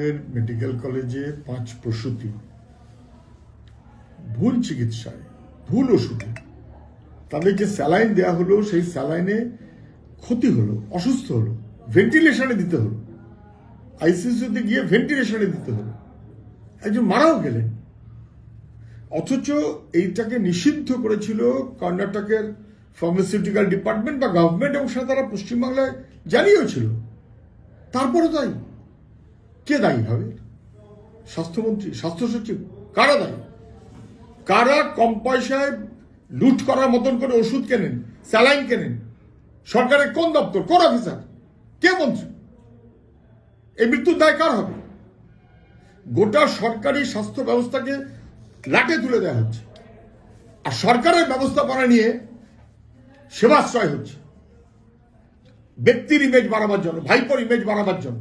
পশ্চিমবঙ্গের মেডিকেল কলেজে পাঁচ প্রসূতি। ভুল চিকিৎসায়, ভুল ওষুধে। তাদেরকে স্যালাইন দেওয়া হলো, সেই স্যালাইনে ক্ষতি হলো, অসুস্থ হলো ভেন্টিলেশনে দিতে হলো। আইসিসিউতে গিয়ে ভেন্টিলেশনে দিতে হলো। একজন মারাও গেলেন। অথচ এইটাকে নিষিদ্ধ করেছিল কর্ণাটকের ফার্মাসিউটিক্যাল ডিপার্টমেন্ট বা গভর্নমেন্ট এবং সেটা তারা পশ্চিমবাংলায় জানিয়েও ছিল। তারপরে তাই। কে দায়ী হবে? স্বাস্থ্যমন্ত্রী, স্বাস্থ্য সচিব, কারা দায়ী? কারা কম পয়সায় লুট করার মতন করে ওষুধ কেনেন, স্যালাইন কেনেন? সরকারের কোন দপ্তর, কোন অফিসার? কে মন্ত্রী? এই মৃত্যুর দায় কার হবে? গোটা সরকারি স্বাস্থ্য ব্যবস্থাকে লাটে তুলে দেওয়া হচ্ছে। আর সরকারের ব্যবস্থাপনা নিয়ে সেবাশ্রয় হচ্ছে। ব্যক্তির ইমেজ বাড়াবার জন্য, ভাইপোর ইমেজ বাড়াবার জন্য।